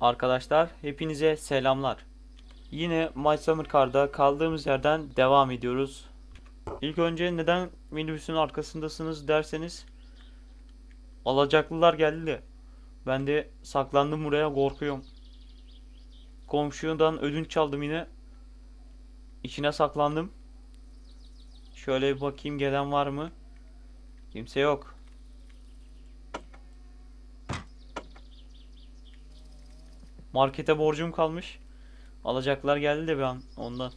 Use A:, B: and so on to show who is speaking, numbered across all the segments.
A: Arkadaşlar hepinize selamlar. Yine My Summer Car'da kaldığımız yerden devam ediyoruz. İlk önce neden minibüsün arkasındasınız derseniz alacaklılar geldi de ben de saklandım buraya korkuyorum. Komşudan ödünç çaldım yine. İçine saklandım. Şöyle bir bakayım gelen var mı? Kimse yok. Markete borcum kalmış. Alacaklar geldi de bir an ondan.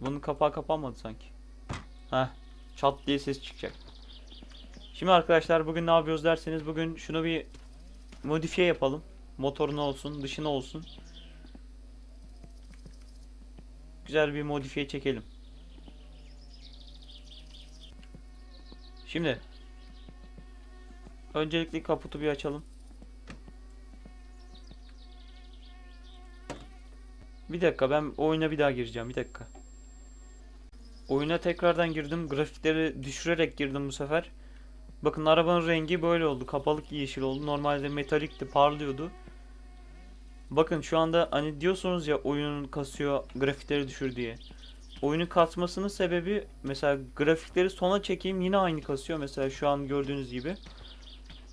A: Bunun kapağı kapanmadı sanki. Heh. Çat diye ses çıkacak. Şimdi arkadaşlar bugün ne yapıyoruz derseniz bugün şunu bir modifiye yapalım. Motoruna olsun, dışına olsun. Güzel bir modifiye çekelim. Şimdi öncelikle kaputu bir açalım. Bir dakika ben oyuna bir daha gireceğim bir dakika. Oyuna tekrardan girdim. Grafikleri düşürerek girdim bu sefer. Bakın arabanın rengi böyle oldu. Kapalık yeşil oldu. Normalde metalikti, parlıyordu. Bakın şu anda hani diyorsunuz ya oyunun kasıyor, grafikleri düşür diye. Oyunun kasmasının sebebi mesela grafikleri sona çekeyim yine aynı kasıyor. Mesela şu an gördüğünüz gibi.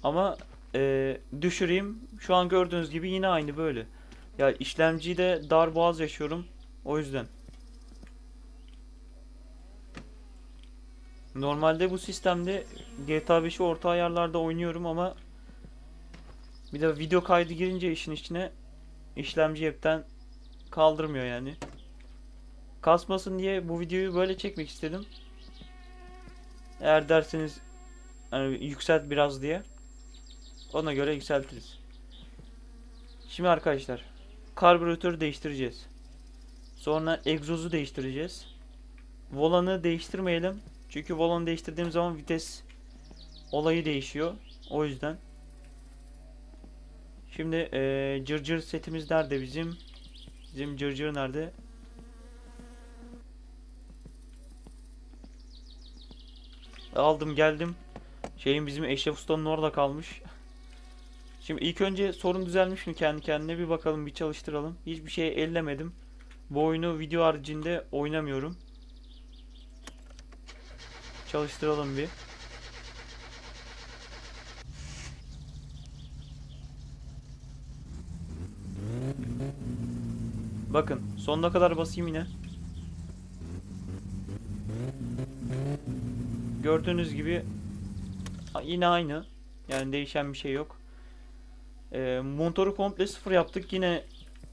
A: Ama eee, düşüreyim şu an gördüğünüz gibi yine aynı böyle. Ya işlemcide dar boğaz yaşıyorum. O yüzden. Normalde bu sistemde GTA 5'i orta ayarlarda oynuyorum ama bir de video kaydı girince işin içine işlemci hepten kaldırmıyor yani. Kasmasın diye bu videoyu böyle çekmek istedim. Eğer derseniz hani yükselt biraz diye ona göre yükseltiriz. Şimdi arkadaşlar karbüratörü değiştireceğiz. Sonra egzozu değiştireceğiz. Volanı değiştirmeyelim. Çünkü volanı değiştirdiğim zaman vites olayı değişiyor. O yüzden. Şimdi eee cırcır setimiz nerede bizim? Bizim cırcır nerede? Aldım geldim. Şeyin bizim Eşref Usta'nın orada kalmış. Şimdi ilk önce sorun düzelmiş mi kendi kendine bir bakalım bir çalıştıralım. Hiçbir şey ellemedim. Bu oyunu video haricinde oynamıyorum. Çalıştıralım bir. Bakın sonuna kadar basayım yine. Gördüğünüz gibi yine aynı. Yani değişen bir şey yok. Ee, motoru komple sıfır yaptık. Yine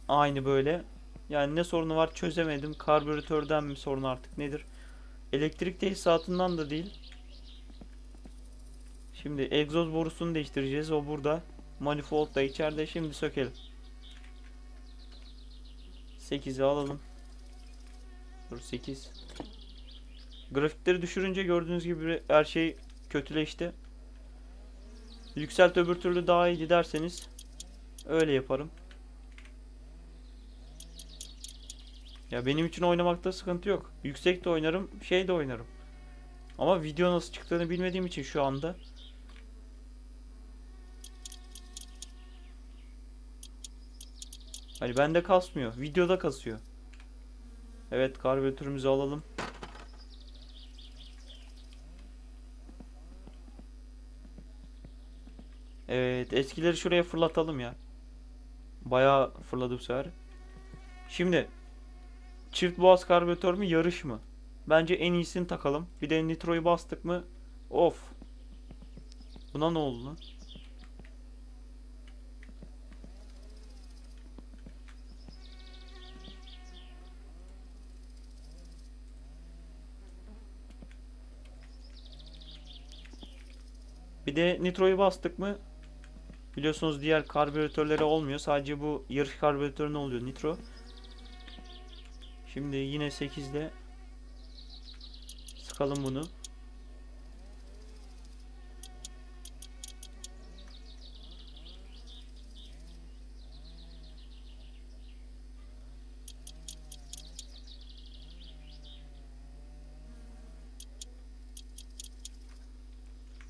A: aynı böyle. Yani ne sorunu var çözemedim. Karbüratörden mi sorun artık nedir? Elektrik tesisatından da değil. Şimdi egzoz borusunu değiştireceğiz. O burada. Manifold da içeride. Şimdi sökelim. 8'i alalım. Dur 8. Grafikleri düşürünce gördüğünüz gibi her şey kötüleşti. Yükselt öbür türlü daha iyi derseniz öyle yaparım. Ya benim için oynamakta sıkıntı yok. Yüksek de oynarım, şey de oynarım. Ama video nasıl çıktığını bilmediğim için şu anda Hani bende kasmıyor. Videoda kasıyor. Evet karbüratörümüzü alalım. Evet eskileri şuraya fırlatalım ya. Bayağı fırladı bu sefer. Şimdi çift boğaz karbüratör mü yarış mı? Bence en iyisini takalım. Bir de nitroyu bastık mı? Of. Buna ne oldu lan? Bir de nitroyu bastık mı biliyorsunuz diğer karbüratörlere olmuyor. Sadece bu yarış karbüratörüne oluyor nitro. Şimdi yine 8 ile sıkalım bunu.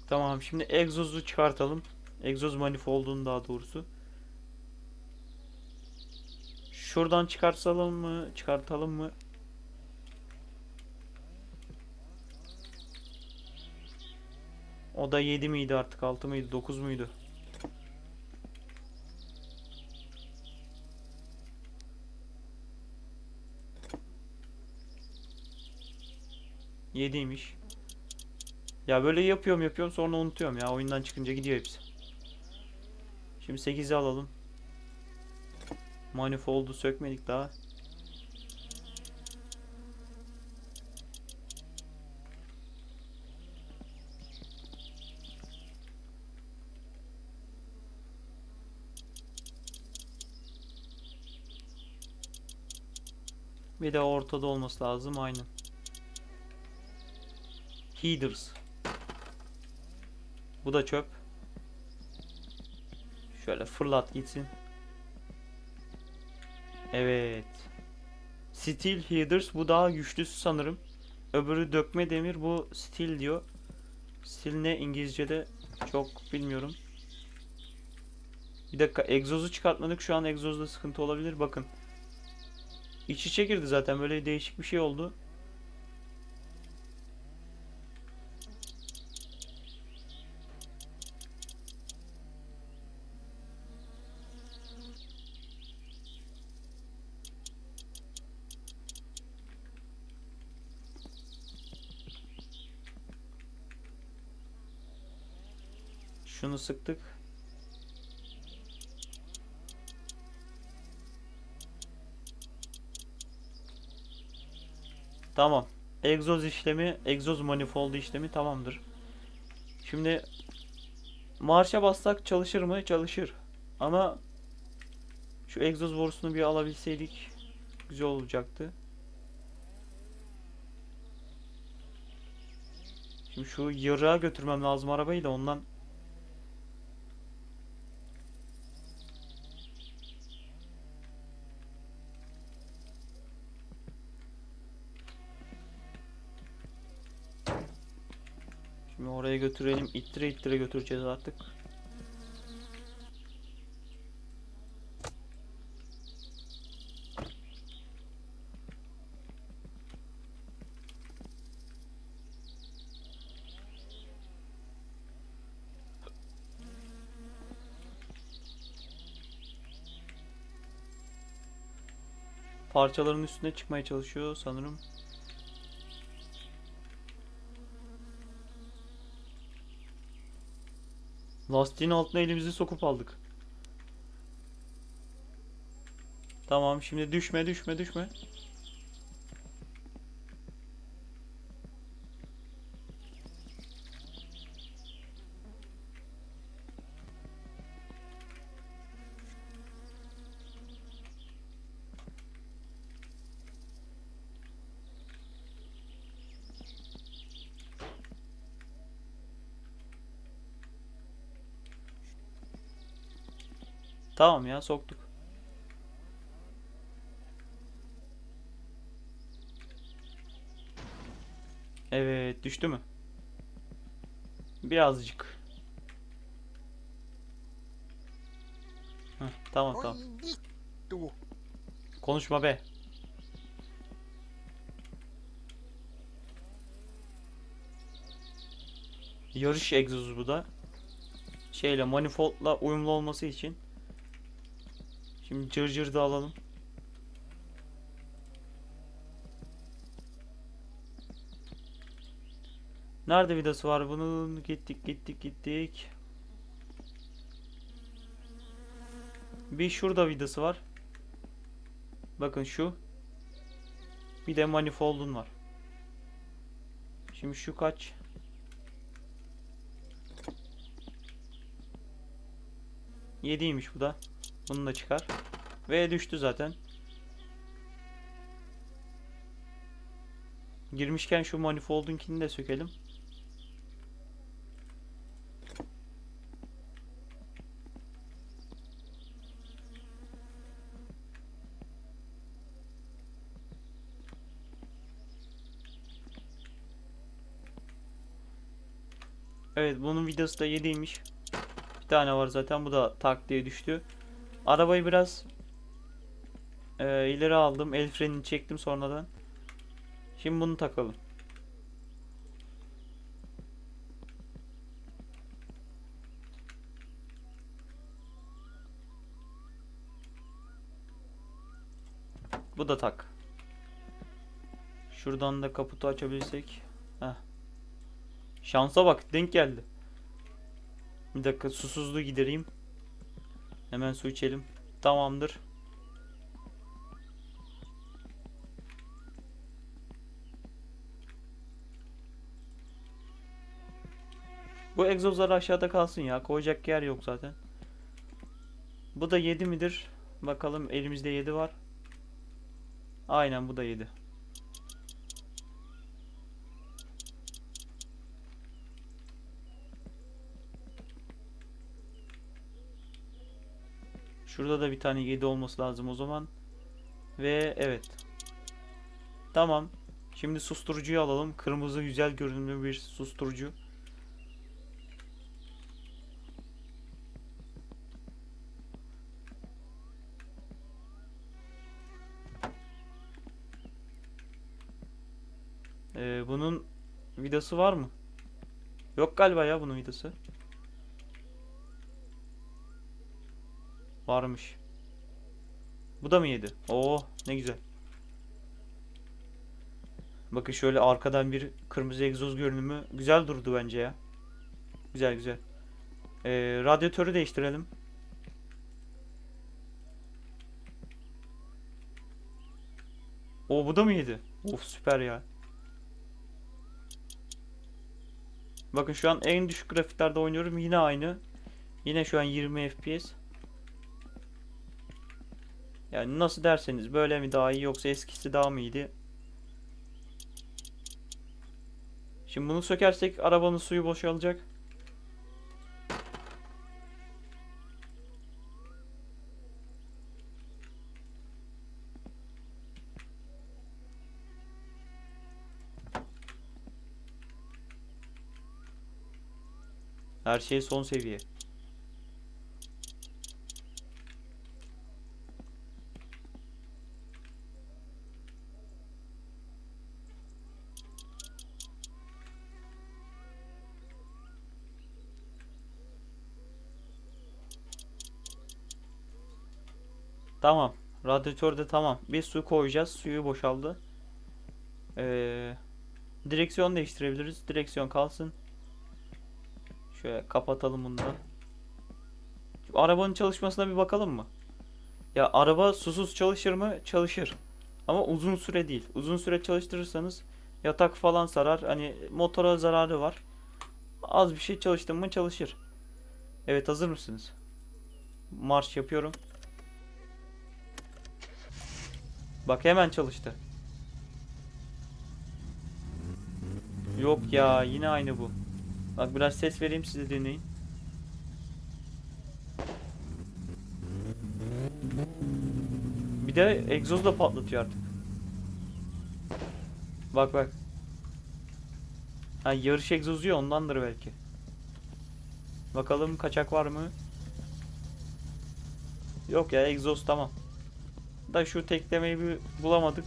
A: Tamam şimdi egzozu çıkartalım. Egzoz manifoldunu daha doğrusu. Şuradan çıkartalım mı? Çıkartalım mı? O da 7 miydi artık 6 mıydı 9 muydu? Yediymiş. Ya böyle yapıyorum yapıyorum sonra unutuyorum ya oyundan çıkınca gidiyor hepsi. Şimdi 8'i alalım. Manifold'u sökmedik daha. Bir de ortada olması lazım aynen. Headers. Bu da çöp. Şöyle fırlat gitsin. Evet. Steel Headers bu daha güçlüsü sanırım. Öbürü dökme demir bu steel diyor. Steel ne İngilizce'de çok bilmiyorum. Bir dakika egzozu çıkartmadık. Şu an egzozda sıkıntı olabilir. Bakın. İç içe girdi zaten. Böyle değişik bir şey oldu. Şunu sıktık. Tamam. Egzoz işlemi, egzoz manifoldu işlemi tamamdır. Şimdi marşa bassak çalışır mı? Çalışır. Ama şu egzoz borusunu bir alabilseydik güzel olacaktı. Şimdi şu yarığa götürmem lazım arabayı da ondan Şimdi oraya götürelim. İttire ittire götüreceğiz artık. Parçaların üstüne çıkmaya çalışıyor sanırım. Lastiğin altına elimizi sokup aldık. Tamam şimdi düşme düşme düşme. Tamam ya soktuk. Evet düştü mü? Birazcık. Heh, tamam tamam. Konuşma be. Yarış egzozu bu da. Şeyle manifoldla uyumlu olması için. Şimdi cır cır da alalım. Nerede vidası var bunun? Gittik gittik gittik. Bir şurada vidası var. Bakın şu. Bir de manifold'un var. Şimdi şu kaç? Yediymiş bu da. Bunu da çıkar. Ve düştü zaten. Girmişken şu manifold'unkini de sökelim. Evet bunun videosu da 7'ymiş. Bir tane var zaten bu da tak diye düştü. Arabayı biraz Ee, ileri aldım. El frenini çektim sonradan. Şimdi bunu takalım. Bu da tak. Şuradan da kaputu açabilsek. Heh. Şansa bak denk geldi. Bir dakika susuzluğu gidereyim. Hemen su içelim. Tamamdır. Bu egzozlar aşağıda kalsın ya. Koyacak yer yok zaten. Bu da 7 midir? Bakalım elimizde 7 var. Aynen bu da 7. Şurada da bir tane 7 olması lazım o zaman. Ve evet. Tamam. Şimdi susturucuyu alalım. Kırmızı güzel görünümlü bir susturucu. Ee, bunun vidası var mı? Yok galiba ya bunun vidası. Varmış. Bu da mı yedi? Oo ne güzel. Bakın şöyle arkadan bir kırmızı egzoz görünümü güzel durdu bence ya. Güzel güzel. Ee, radyatörü değiştirelim. O bu da mı yedi? Of süper ya. Bakın şu an en düşük grafiklerde oynuyorum. Yine aynı. Yine şu an 20 FPS. Yani nasıl derseniz böyle mi daha iyi yoksa eskisi daha mı iyiydi? Şimdi bunu sökersek arabanın suyu boşalacak. Her şey son seviye. Tamam. Radyatörde tamam. Bir su koyacağız. Suyu boşaldı. Ee, direksiyon değiştirebiliriz. Direksiyon kalsın. Şöyle kapatalım bunu da. Şu arabanın çalışmasına bir bakalım mı? Ya araba susuz çalışır mı? Çalışır. Ama uzun süre değil. Uzun süre çalıştırırsanız yatak falan sarar. Hani motora zararı var. Az bir şey çalıştın mı çalışır. Evet hazır mısınız? Marş yapıyorum. Bak hemen çalıştı. Yok ya yine aynı bu. Bak biraz ses vereyim size dinleyin. Bir de egzoz da patlatıyor artık. Bak bak. Ha yarış egzozu ya ondandır belki. Bakalım kaçak var mı? Yok ya egzoz tamam. Da şu teklemeyi bir bulamadık.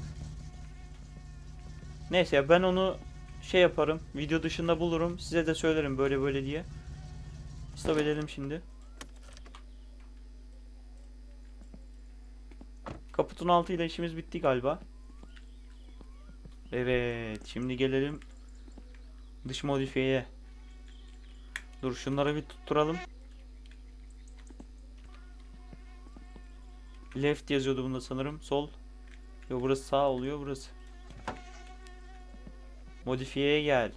A: Neyse ben onu şey yaparım. Video dışında bulurum. Size de söylerim böyle böyle diye. Stop edelim şimdi. Kaputun altı ile işimiz bitti galiba. Evet. Şimdi gelelim dış modifiyeye. Dur şunları bir tutturalım. Left yazıyordu bunda sanırım. Sol. Yo burası sağ oluyor burası. Modifiyeye gel.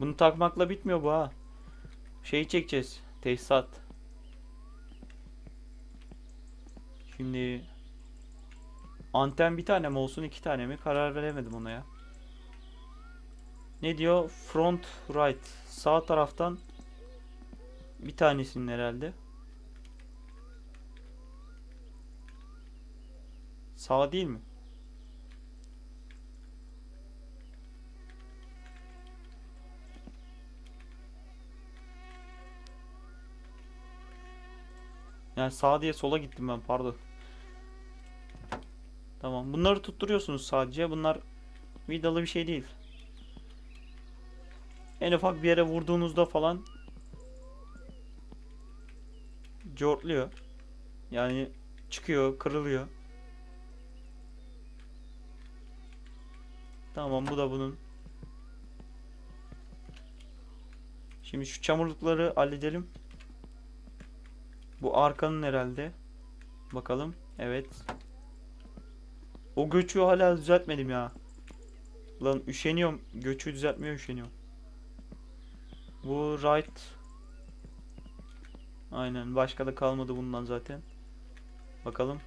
A: Bunu takmakla bitmiyor bu ha. Şeyi çekeceğiz. Tesisat. Şimdi Anten bir tane mi olsun iki tane mi karar veremedim ona ya. Ne diyor? Front right. Sağ taraftan bir tanesinin herhalde. Sağ değil mi? Yani sağ diye sola gittim ben pardon. Tamam. Bunları tutturuyorsunuz sadece. Bunlar vidalı bir şey değil. En ufak bir yere vurduğunuzda falan cortluyor. Yani çıkıyor, kırılıyor. Tamam bu da bunun. Şimdi şu çamurlukları halledelim. Bu arkanın herhalde. Bakalım. Evet. O göçü hala düzeltmedim ya. Lan üşeniyorum. Göçü düzeltmeye üşeniyorum. Bu right. Aynen. Başka da kalmadı bundan zaten. Bakalım.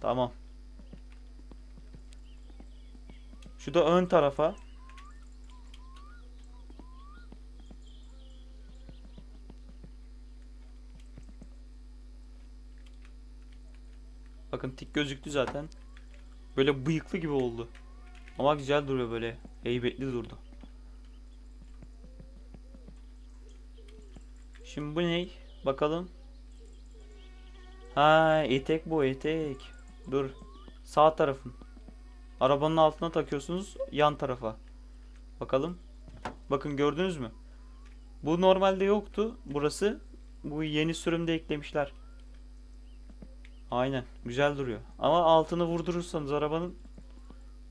A: Tamam. Şu da ön tarafa. Bakın tik gözüktü zaten. Böyle bıyıklı gibi oldu. Ama güzel duruyor böyle. Heybetli durdu. Şimdi bu ne? Bakalım. Ha etek bu etek. Dur. Sağ tarafın. Arabanın altına takıyorsunuz yan tarafa. Bakalım. Bakın gördünüz mü? Bu normalde yoktu. Burası. Bu yeni sürümde eklemişler. Aynen. Güzel duruyor. Ama altını vurdurursanız arabanın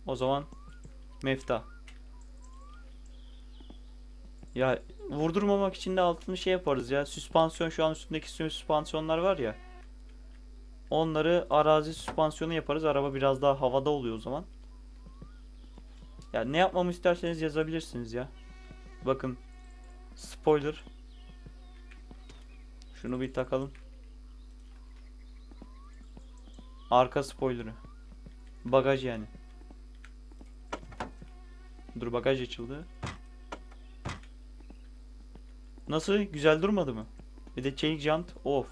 A: o zaman mefta. Ya vurdurmamak için de altını şey yaparız ya. Süspansiyon şu an üstündeki süspansiyonlar var ya. Onları arazi süspansiyonu yaparız. Araba biraz daha havada oluyor o zaman. Ya ne yapmamı isterseniz yazabilirsiniz ya. Bakın. Spoiler. Şunu bir takalım. Arka spoiler'ı. Bagaj yani. Dur bagaj açıldı. Nasıl? Güzel durmadı mı? Bir de çelik jant. Of.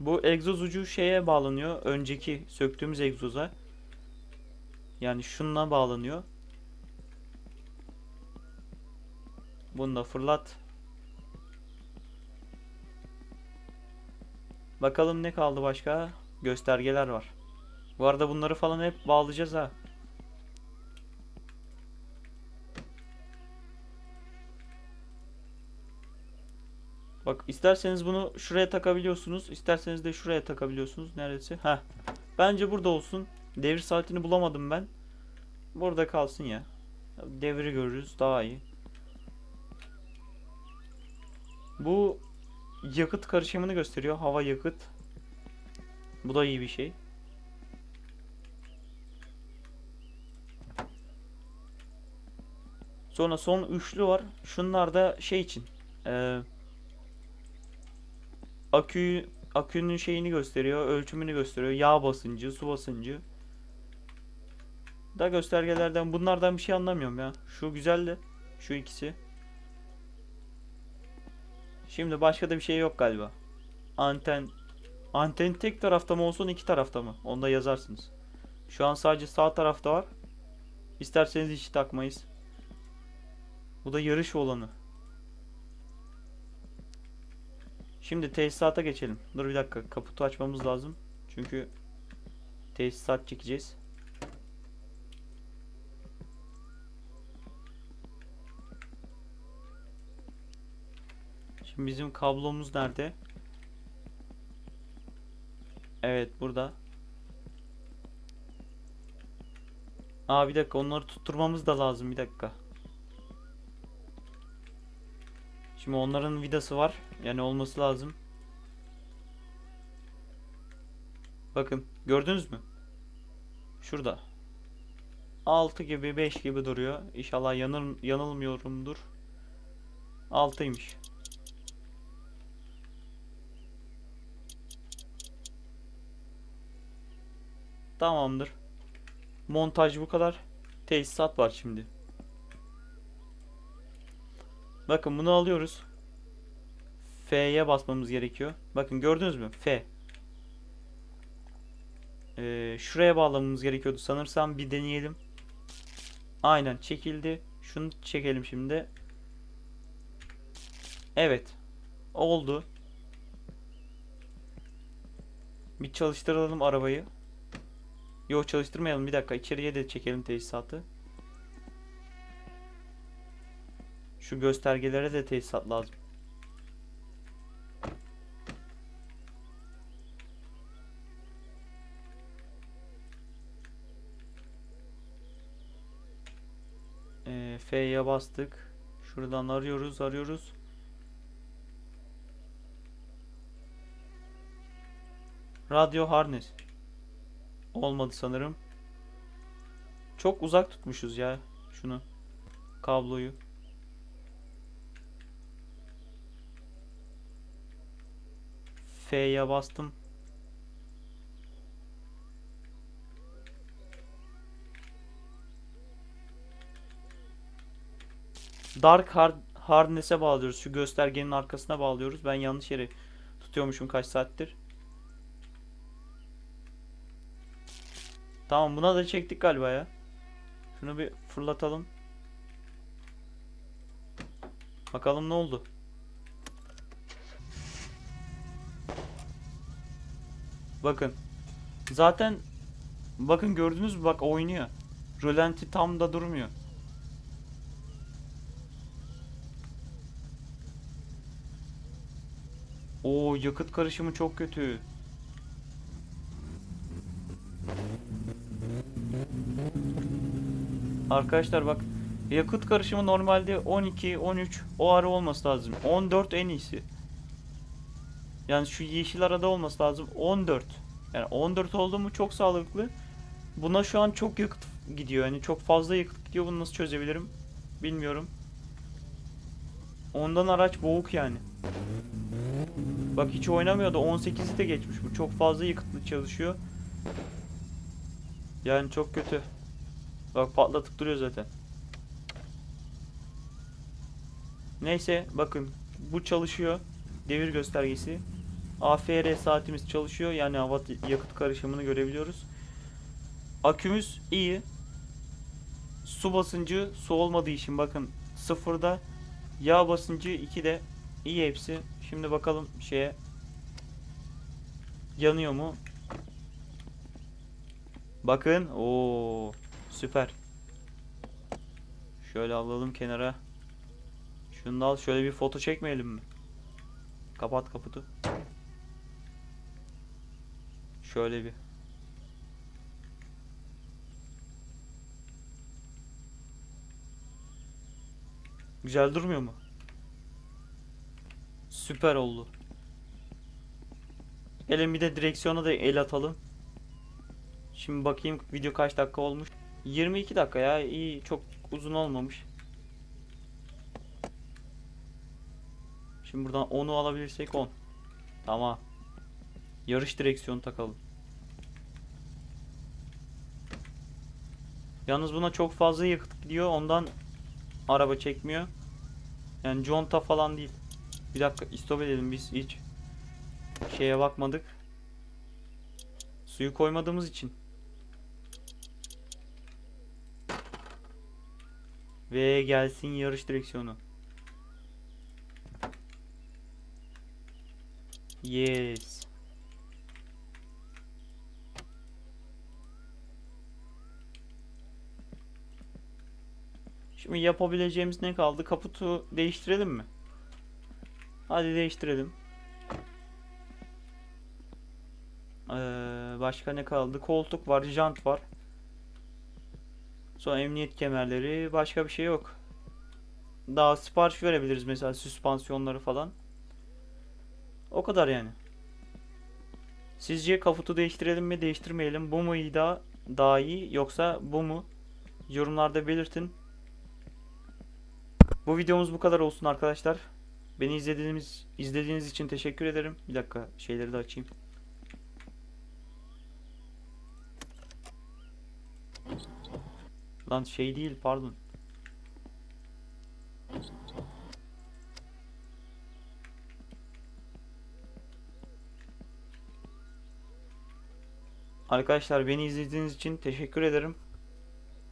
A: Bu egzoz ucu şeye bağlanıyor. Önceki söktüğümüz egzoza. Yani şununla bağlanıyor. Bunu da fırlat. Bakalım ne kaldı başka? Göstergeler var. Bu arada bunları falan hep bağlayacağız ha. Bak isterseniz bunu şuraya takabiliyorsunuz. isterseniz de şuraya takabiliyorsunuz. Neresi? Ha. Bence burada olsun. Devir saatini bulamadım ben. Burada kalsın ya. Devri görürüz daha iyi. Bu yakıt karışımını gösteriyor. Hava yakıt. Bu da iyi bir şey. Sonra son üçlü var. Şunlar da şey için. Eee akü akünün şeyini gösteriyor, ölçümünü gösteriyor. Yağ basıncı, su basıncı. Da göstergelerden bunlardan bir şey anlamıyorum ya. Şu güzel de şu ikisi. Şimdi başka da bir şey yok galiba. Anten anten tek tarafta mı olsun iki tarafta mı? Onu da yazarsınız. Şu an sadece sağ tarafta var. İsterseniz hiç takmayız. Bu da yarış olanı. Şimdi tesisata geçelim. Dur bir dakika. Kaputu açmamız lazım. Çünkü tesisat çekeceğiz. Şimdi bizim kablomuz nerede? Evet burada. Aa bir dakika onları tutturmamız da lazım bir dakika. Şimdi onların vidası var. Yani olması lazım. Bakın gördünüz mü? Şurada. 6 gibi 5 gibi duruyor. İnşallah yanır, yanılmıyorumdur. 6'ymış. Tamamdır. Montaj bu kadar. Tesisat var şimdi. Bakın bunu alıyoruz. F'ye basmamız gerekiyor. Bakın gördünüz mü? F. Ee, şuraya bağlamamız gerekiyordu sanırsam. Bir deneyelim. Aynen çekildi. Şunu çekelim şimdi. Evet. Oldu. Bir çalıştıralım arabayı. Yok çalıştırmayalım. Bir dakika içeriye de çekelim tesisatı. Şu göstergelere de tesisat lazım. Ee, F'ye bastık. Şuradan arıyoruz, arıyoruz. Radyo harness. Olmadı sanırım. Çok uzak tutmuşuz ya şunu. Kabloyu. F'ye bastım. Dark hard Harness'e bağlıyoruz. Şu göstergenin arkasına bağlıyoruz. Ben yanlış yere tutuyormuşum kaç saattir. Tamam buna da çektik galiba ya. Şunu bir fırlatalım. Bakalım ne oldu. Bakın. Zaten bakın gördünüz mü bak oynuyor. Rölanti tam da durmuyor. Oo yakıt karışımı çok kötü. Arkadaşlar bak yakıt karışımı normalde 12 13 o ara olması lazım. 14 en iyisi. Yani şu yeşil arada olması lazım. 14. Yani 14 oldu mu çok sağlıklı. Buna şu an çok yakıt gidiyor. Yani çok fazla yakıt gidiyor. Bunu nasıl çözebilirim? Bilmiyorum. Ondan araç boğuk yani. Bak hiç oynamıyordu. 18'i de geçmiş. Bu çok fazla yakıtlı çalışıyor. Yani çok kötü. Bak patlatıp duruyor zaten. Neyse bakın bu çalışıyor. Devir göstergesi. AFR saatimiz çalışıyor. Yani hava yakıt karışımını görebiliyoruz. Akümüz iyi. Su basıncı su olmadığı için bakın sıfırda. Yağ basıncı 2'de. iyi hepsi. Şimdi bakalım şeye. Yanıyor mu? Bakın. o süper. Şöyle alalım kenara. Şunu da al. Şöyle bir foto çekmeyelim mi? Kapat kaputu. Şöyle bir. Güzel durmuyor mu? Süper oldu. Gelin bir de direksiyona da el atalım. Şimdi bakayım video kaç dakika olmuş. 22 dakika ya iyi çok uzun olmamış. Şimdi buradan 10'u alabilirsek 10. Tamam. Yarış direksiyonu takalım. Yalnız buna çok fazla yakıt gidiyor. Ondan araba çekmiyor. Yani conta falan değil. Bir dakika istop edelim biz hiç şeye bakmadık. Suyu koymadığımız için. Ve gelsin yarış direksiyonu. Yes. Şimdi yapabileceğimiz ne kaldı? Kaputu değiştirelim mi? Hadi değiştirelim. Ee, başka ne kaldı? Koltuk var, jant var. Sonra emniyet kemerleri, başka bir şey yok. Daha sipariş verebiliriz mesela süspansiyonları falan. O kadar yani. Sizce kaputu değiştirelim mi, değiştirmeyelim? Bu mu iyi daha, daha iyi yoksa bu mu? Yorumlarda belirtin. Bu videomuz bu kadar olsun arkadaşlar. Beni izlediğiniz izlediğiniz için teşekkür ederim. Bir dakika şeyleri de açayım. Lan şey değil pardon. Arkadaşlar beni izlediğiniz için teşekkür ederim.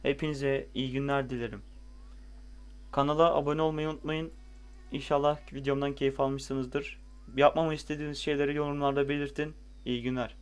A: Hepinize iyi günler dilerim. Kanala abone olmayı unutmayın. İnşallah videomdan keyif almışsınızdır. Yapmamı istediğiniz şeyleri yorumlarda belirtin. İyi günler.